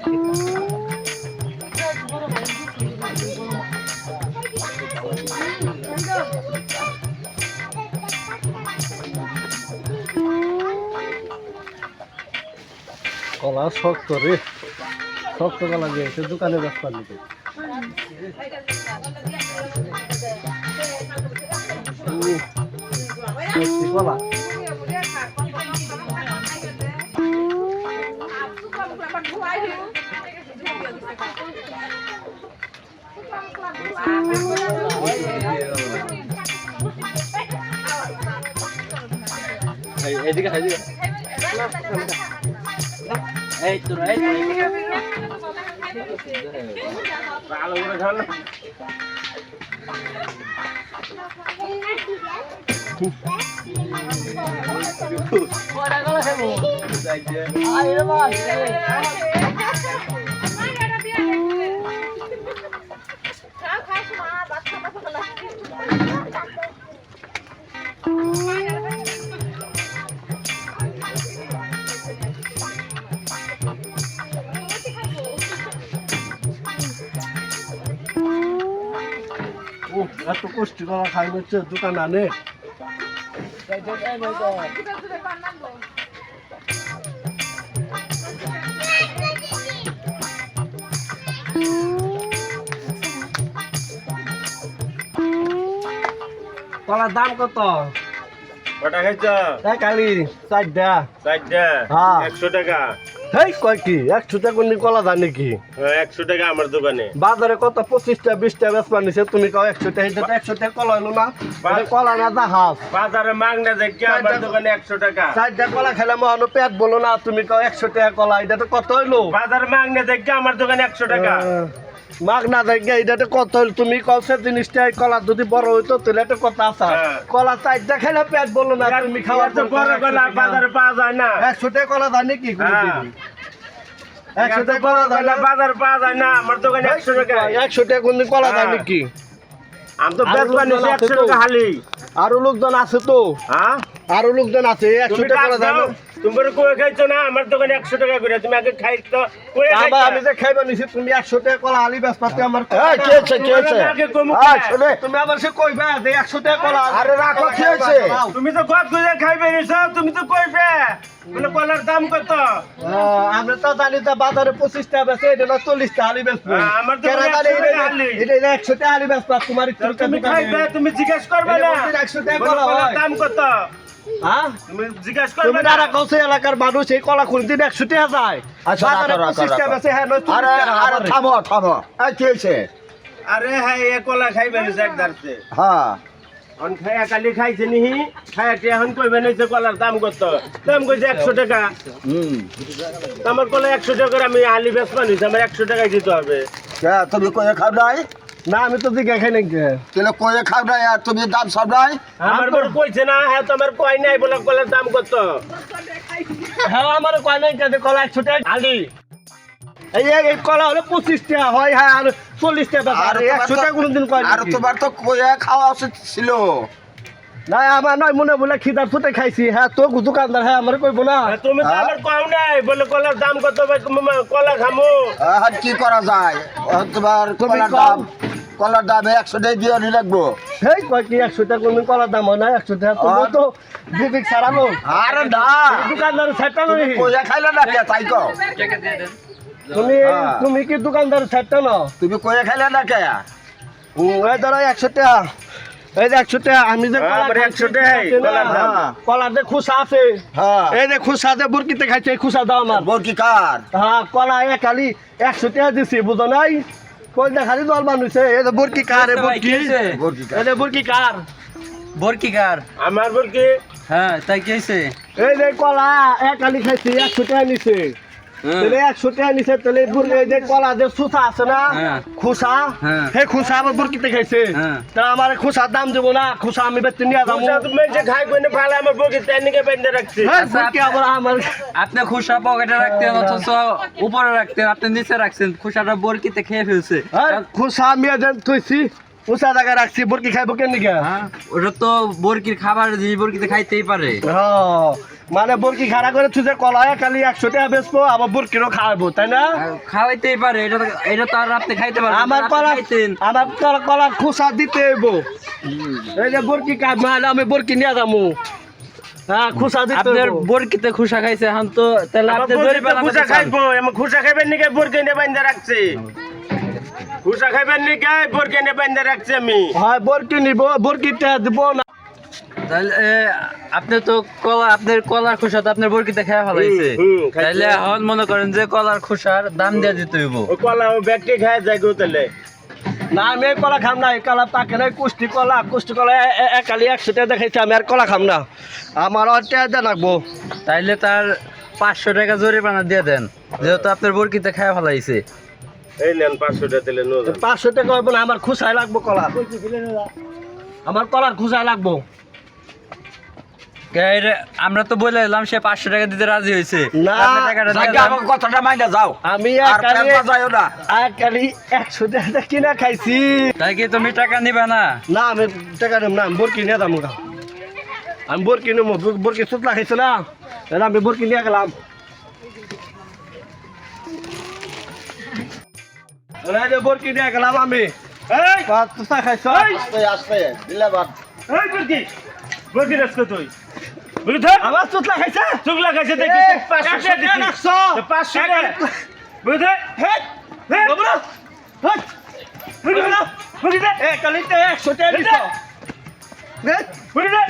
কলা শক্ত রে। শক্ত কলা দিয়েছে দোকানে ব্যস্ত নিতে কলা। এদিকে এদিকে এই তোর এই ভালো করে খাও না উহ, এত কষ্ট করা খাই হচ্ছে দোকান আনে। কলার দাম কত? কটা খাইছ? এই কালি চারটা চারটা হ্যাঁ। একশো টাকা? হেই কয় কি? একশো টাকা নি কলা দাম নাকি? হ্যাঁ, একশো টাকা আমার দোকানে। বাজারে কত? পঁচিশটা বিশটা বেচবা নিছে তুমি কাও একশো টাকা একশো টাকা কলা হলো না? কলা না দা হাফ বাজারে মাংনা দেখি আমার দোকানে একশো টাকা? চারটা কলা খেলে মহানো পেট বলো না তুমি কাও একশো টাকা কলা এটা তো কত হইল? বাজারে মাংনা দেখি আমার দোকানে একশো টাকা? মাগ না দেখে এটা তো কত হইল তুমি কাও সে জিনিসটা কলা যদি বড় হইতো তাহলে একটা কথা আছে। হ্যাঁ। কলা চারটা খেলে পেট বলো না তুমি এত বড় গলা বাজারে পাওয়া যায় না। একশো টাকা কলা দাম নাকি হ্যাঁ। একশো টাকা কলা দাম গলা বাজারে পাওয়া যায় না আমার দোকানে একশো টাকা। একশো টাকা কোনদিন কলা দাম হ্যাঁ। নাকি? আমি তো আর বেচবা লোকজন নিছি আছে একশো তো? টাকা হালি আরও লোকজন আছে তো? হ্যাঁ। আরও লোকজন আছে একশো টাকা কলা দাও তুমি বলে কয়ে খাইছো না? আমার দোকানে একশো টাকা করে তুমি আগে খাই তো কয়ে আবার আমি যে খাইবা নিছি তুমি একশো টাকা কলা আলি বেশ পাতে আমার কে তুমি আবার সে কইবা যে একশো টাকা কলা আরে রাখো, কি হয়েছে? তুমি তো কত করে খাইবে নিছো তুমি তো কইবে। মানে কলার দাম কত? আমরা তো জানি তো বাজারে পঁচিশটা বেছে এটা না চল্লিশটা আলি বেচবো। আমার তো কেন জানি 100 টাকা আলি। এটা একশো টাকা আলি বেচবা তোমার তুমি খাইবে তুমি জিজ্ঞেস করবে না। একশো টাকা কলা দাম কত? হ্যাঁ? তুমি জিজ্ঞেস করবে না যারা এলাকার মানুষ এই কলা কোনদিন একশো টাকা যায় থামো থামো। কি হয়েছে? আরে হ্যাঁ এ কলা খাইবে নিছে এক দাঁড়তে। হ্যাঁ। অন খাইয়া কালি খাইছে নিহি। খাইয়া টি এখন কইবে নিছে কলার দাম কত। দাম কইছে একশো টাকা। হুম। আমার কলা একশো টাকা করে আমি আলি বেচবা নিছে আমার একশো টাকায় দিতে হবে। তুমি কয়ে খাও নাই? না আমি তো দিকে খাই নাকি তাহলে কয়ে খাও নাই আর তুমি দাম সব নাই আমার বড় কইছে না হ্যাঁ তো আমার কয় নাই বলে কলার দাম কত? হ্যাঁ আমার কয় নাই কেন কলা টাকা। আলি। এই এই- কলা হলো পঁচিশ টাকা হয় হ্যাঁ আর চল্লিশ টাকা আর একশো টাকা কোনদিন কয় আর তোমার তো কয়ে খাওয়া উচিত ছিল? না আমার নয় মনে বলে খিদার ফুটে খাইছি। হ্যাঁ তো দোকানদার হ্যাঁ আমার কইবো না। তুমি তো হ্যাঁ? আমার কও নাই বলে কলার দাম কত কলা খামু। আর কি করা যায়? তোমার তুমি কলার। দাম কলার দাম একশো টাকা দিয়ে নি লাগবো। সেই কয় কি একশো টাকা কোনদিন কলার দাম হয় না একশো টাকা তো আর- তো বিবিক সারালো আরে না। দোকানদার তুমি নই কয়ে খাইলে না কে তাই কও। তুমি হ্যাঁ। তুমি কি দোকানদার সাইডটা না তুমি কয়ে খাইলে না কে? এই ধরো একশো টাকা এই যে একশো টাকা আমি যে হ্যাঁ, কলা আমার খাইছি, 100 টাকাই খাইছি না? কলার হ্যাঁ, কলার যে খুসা আছে হ্যাঁ। এই যে খুসা যে বুরকিতে খাইছে খুসা দাও আমার। বলকি কার? হ্যাঁ কলা এক খালি একশো টাকা দিছি বুঝো নাই? কই খালি দল মানুষে এ তো বুরকি কার এই বুরকি? বলকি কার এই কার? বুরকি কার? আমার বল হ্যাঁ তাই কেছে এই যে কলা এক খালি খাইছি একশো টাকা নিছে তাহলে একশো টাকা নিছে তাহলে বুর- যে কলা যে সুসা আছে না হ্যাঁ। খুসা হ্যাঁ। সেই খুসা আমার বুরকিতে খাইছে হ্যাঁ। আমার খুসার দাম দেবো না খুসা আমি নিয়ে যাব তুমি যে খাই কইনে ভালো আমার বউকে তাই বেঁধে রাখছি হ্যাঁ, আচ্ছা, আবার আমার আপনি খুশা পকেটে রাখতেন অথচ উপরে রাখতেন আপনি নিচে রাখছেন খুশাটা বরকিতে খেয়ে ফেলছে হ্যাঁ, খুসা আমি থইছি উঁচা জায়গায় রাখছি বরকি খাইবো কেন নিকে হ্যাঁ ওটা তো বরকির খাবার জিনিস বরকিতে খাইতেই পারে। হ্যাঁ, মানে বরকি খাড়া করে তুই যে কলা খালি একশো টাকা বেচবো আবার বরকিরও খাওয়াবো তাই না? খাওয়াইতেই পারে এটা এটা তো আর আপনি খাইতে পারেন আমার কলা আমার কলা কলা খোসা দিতে হইব। এই যে বরকি কাজ নাহলে আমি বরকি নিয়ে যাব। হ্যাঁ খোসা দিতে আপনার বরকিতে খাইছে এখন তো তাহলে আপনি খাইবো এমন খুশা খাইবেন নিকে বরকে নিয়ে বাইন্দা রাখছে? খাইবেন বরকে নিয়ে বাইন্দা রাখছে আমি। হয় বরকি নিব বরকিটা দিব না। তাহলে আপনি তো কলা আপনার কলার খোসা তো আপনার বরকিতে খাওয়া ফেলাইছে। তাহলে এখন মনে করেন যে কলার খোসার দাম দিয়ে দিতে হইব। কলা ও ব্যাগটি খায় যায় গো তাহলে। না আমি এই কলা খাম না এই কলা পাকে নাই কুষ্টি কলা কুষ্টি কলা একালি একশো টাকা দেখাইছে আমি আর কলা খাম না। আমার অটা দেন রাখব তাইলে তার পাঁচশো টাকা জরিমানা দিয়ে দেন যেহেতু আপনার বরকিতে খাওয়া ফেলাইছে। এই নেন পাঁচশোটা দিলে পাঁচশো টাকা হইব না আমার খুশাই লাগবো কলা? আমার কলার খুশাই লাগবো। আমরা তো বলে এলাম সে পাঁচশো টাকা দিতে রাজি হয়েছে। কথাটা মাইনা যাও। আমি একশো টাকা কিনা খাইছি। তাই কি তুমি টাকা নিবে না? না আমি টাকা নেব না আমি বরকি নিয়ে যাব গা। আমি বরকি নেব বরকি সুতলা খাইছো না? আমি বরকি নিয়ে গেলাম। যে বরকি নিয়ে গেলাম আমি। এই! সুতলা খাইছো? এই! আসতে আসতে দিলে বাদ এই বরকি বরকি রাখছো তুই। বলি ধর। আমার সুতলা খাইছে? চুগলা খাইছে দেখি এই, পাঁচশো একশো টাকা টাকা দিছি। রাখছো। তো পাঁচশো টাকা বলি ধর। হেট হেট! বাবুরা হেট বলি ধর। বলি ধর। এ কালিতে একশো টাকা দিছো। হেট বলি ধর।